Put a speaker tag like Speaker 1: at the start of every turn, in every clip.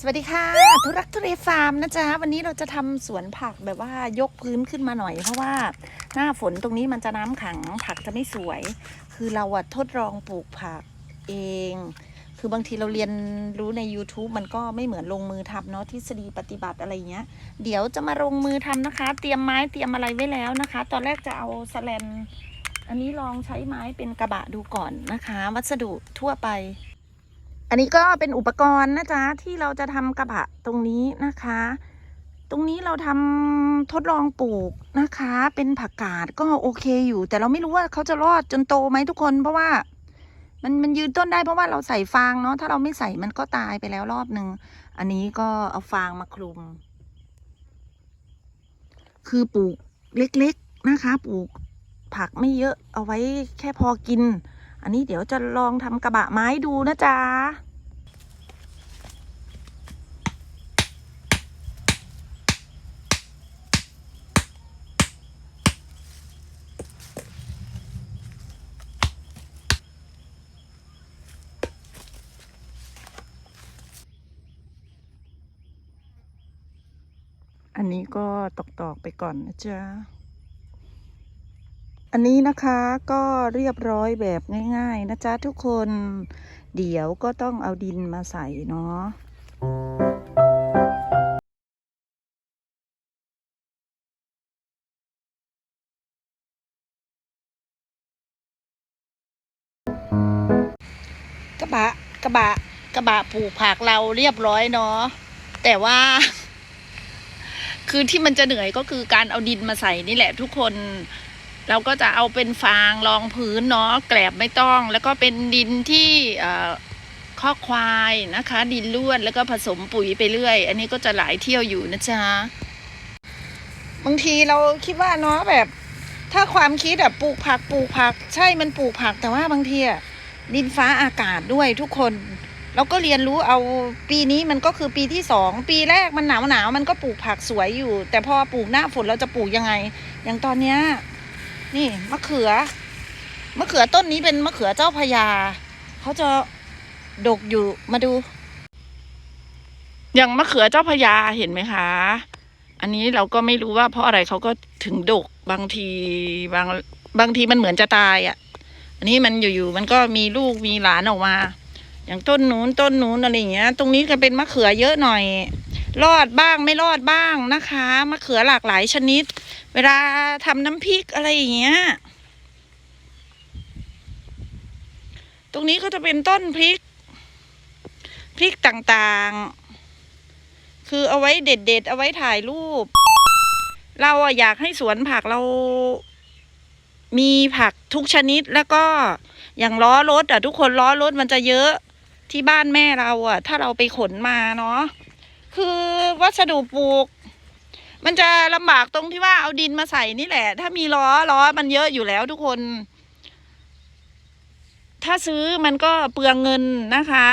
Speaker 1: สวัสดีค่ะ ทุรักทุเรฟาร์มนะจ๊ะ วันนี้เราจะทำสวนผักแบบว่ายกพื้นขึ้นมาหน่อย เพราะว่าหน้าฝนตรงนี้มันจะน้ำขังผักจะไม่สวย คือเราอะทดลองปลูกผักเอง คือบางทีเราเรียนรู้ใน YouTube มันก็ไม่เหมือนลงมือทำเนาะทฤษฎีปฏิบัติอะไรเงี้ย เดี๋ยวจะมาลงมือทำนะคะ เตรียมไม้เตรียมอะไรไว้แล้วนะคะ ตอนแรกจะเอาสแลนอันนี้ลองใช้ไม้เป็นกระบะดูก่อนนะคะ วัสดุทั่วไป อันนี้ก็เป็นอุปกรณ์นะจ๊ะที่เราจะทำกระบะตรงนี้นะคะ ตรงนี้เราทำทดลองปลูกนะคะ เป็นผักกาดก็โอเคอยู่ แต่เราไม่รู้ว่าเขาจะรอดจนโตไหมทุกคนเพราะว่า มันมันยืนต้นได้เพราะว่าเราใส่ฟางเนาะถ้าเราไม่ใส่มันก็ตายไปแล้วรอบหนึ่งอันนี้ก็เอาฟางมาคลุม คือปลูกเล็กๆนะคะ ปลูกผักไม่เยอะเอาไว้แค่พอกิน อันนี้เดี๋ยวจะลองทำกระบะไม้ดูนะจ๊ะ อันนี้ก็ตอกๆไปก่อนนะจ๊ะ อันนี้นะคะก็เรียบร้อยแบบง่าย ๆ นะจ๊ะทุกคน เดี๋ยวก็ต้องเอาดินมาใส่เนาะกระบะกระบะกระบะปลูกผักเราเรียบร้อยเนาะแต่ว่า คือที่มันจะเหนื่อยก็คือการเอาดินมาใส่นี่แหละทุกคน เราก็จะเอาเป็นฟางรองพื้นเนาะแกลบไม่ต้อง แล้วก็เป็นดินที่ข้อควายนะคะ ดินล้วนแล้วก็ผสมปุ๋ยไปเรื่อย อันนี้ก็จะหลายเที่ยวอยู่นะจ๊ะบางทีเราคิดว่าเนาะแบบ ถ้าความคิดอะปลูกผักปลูกผัก ใช่มันปลูกผักแต่ว่าบางทีอะดินฟ้าอากาศด้วยทุกคน เราก็เรียนรู้เอาปีนี้มันก็คือปีที่สองปีแรกมันหนาวหนาวมันก็ปลูกผักสวยอยู่ แต่พอปลูกหน้าฝนเราจะปลูกยังไง อย่างตอนเนี้ยนี่มะเขือมะเขือต้นนี้เป็นมะเขือเจ้าพญาเขาจะดกอยู่มาดู อย่างมะเขือเจ้าพญาเห็นไหมคะ อันนี้เราก็ไม่รู้ว่าเพราะอะไรเขาก็ถึงดกบางทีบางบางทีมันเหมือนจะตายอะ่ะ อันนี้มันอยู่ๆมันก็มีลูกมีหลานออกมา อย่างต้นนู้นต้นนู้นอะไรอย่างเงี้ย ตรงนี้ก็เป็นมะเขือเยอะหน่อย รอดบ้างไม่รอดบ้างนะคะ มะเขือหลากหลายชนิด เวลาทำน้ำพริกอะไรอย่างเงี้ย ตรงนี้ก็จะเป็นต้นพริก พริกต่างๆ คือเอาไว้เด็ดๆ เอาไว้ถ่ายรูป เราอยากให้สวนผักเรามีผักทุกชนิดแล้วก็อย่างล้อรถอะทุกคนล้อรถมันจะเยอะ ที่บ้านแม่เราอะถ้าเราไปขนมาเนาะคือวัสดุปลูก มันจะลำบากตรงที่ว่าเอาดินมาใส่นี่แหละ ถ้ามีล้อล้อมันเยอะอยู่แล้วทุกคน ถ้าซื้อมันก็เปลืองเงินนะคะ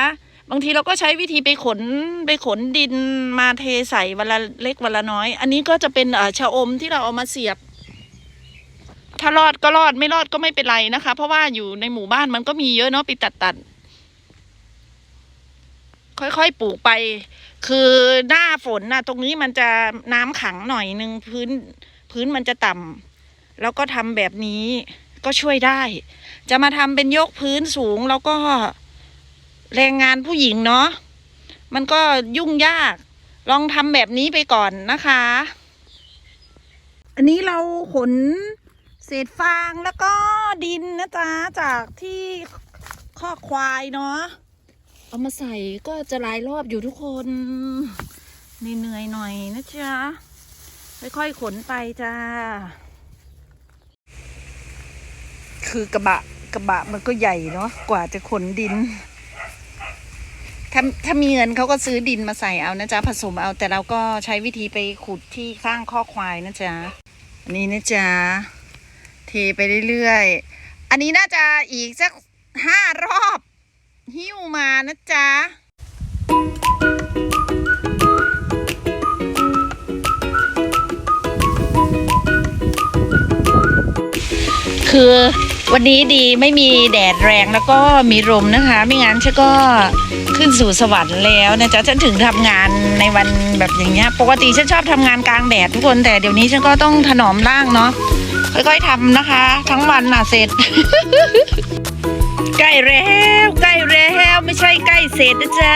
Speaker 1: บางทีเราก็ใช้วิธีไปขนไปขนดินมาเทใส่วันละเล็กวันละน้อย อันนี้ก็จะเป็นเออชะอมที่เราเอามาเสียบถ้ารอดก็รอดไม่รอดก็ไม่เป็นไรนะคะ เพราะว่าอยู่ในหมู่บ้านมันก็มีเยอะเนาะไปตัดตัด ค่อยๆปลูกไป คือหน้าฝนนะตรงนี้มันจะน้ำขังหน่อยนึงพื้นพื้นมันจะต่ำแล้วก็ทำแบบนี้ก็ช่วยได้ จะมาทำเป็นยกพื้นสูงแล้วก็แรงงานผู้หญิงเนาะมันก็ยุ่งยาก ลองทำแบบนี้ไปก่อนนะคะ อันนี้เราขนเศษฟางแล้วก็ดินนะจ๊ะ จากที่ข้อควายเนาะ เอามาใส่ก็จะหลายรอบอยู่ทุกคนเหนื่อยหน่อยนะจ๊ะค่อยๆขนไปจ้า คือกระบะกระบะมันก็ใหญ่เนาะกว่าจะขนดิน ถ้าถ้ามีเงินเขาก็ซื้อดินมาใส่เอานะจ๊ะผสมเอาแต่เราก็ใช้วิธีไปขุดที่ข้างข้อควายนะจ๊ะอันนี้นะจ๊ะเทไปเรื่อยๆ อันนี้น่าจะอีกสักห้ารอบ หิ้วมานะจ๊ะคือวันนี้ดีไม่มีแดดแรงแล้วก็มีลมนะคะ ไม่งั้นฉันก็ขึ้นสู่สวรรค์แล้วนะจ๊ะฉันถึงทำงานในวันแบบอย่างเงี้ย ปกติฉันชอบทำงานกลางแดดทุกคนแต่เดี๋ยวนี้ฉันก็ต้องถนอมร่างเนาะค่อยๆทำนะคะ ทั้งวันน่ะเสร็จใกล้แล้วใกล้แล้ว ไม่ใช่ใกล้เสร็จนะจ๊ะ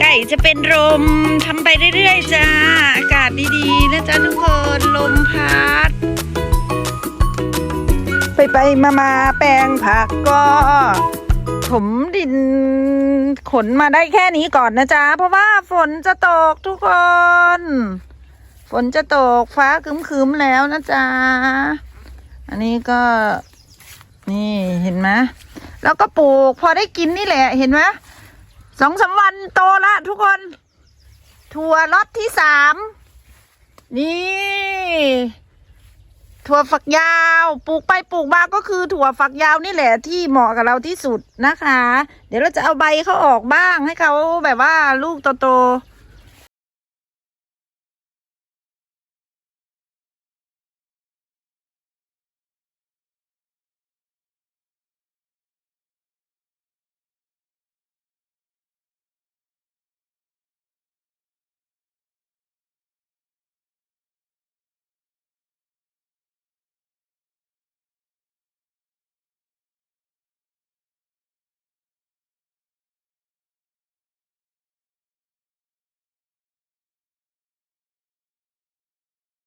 Speaker 1: ใกล้จะเป็นลมทำไปเรื่อยๆจ้า อากาศดีๆนะจ๊ะทุกคนลมพัด ไปไปมามาแปลงผักก็ถมดินขนมาได้แค่นี้ก่อนนะจ๊ะ เพราะว่าฝนจะตกทุกคน ฝนจะตกฟ้าคึ้มๆแล้วนะจ๊ะ อันนี้ก็ นี่เห็นไหม แล้วก็ปลูกพอได้กินนี่แหละ เห็นไหมสองสามวันโตละทุกคน ถั่วล็อตที่สามนี่ ถั่วฝักยาวปลูกไปปลูกมาก็คือถั่วฝักยาวนี่แหละที่เหมาะกับเราที่สุดนะคะ เดี๋ยวเราจะเอาใบเขาออกบ้างให้เขาแบบว่าลูกโตๆ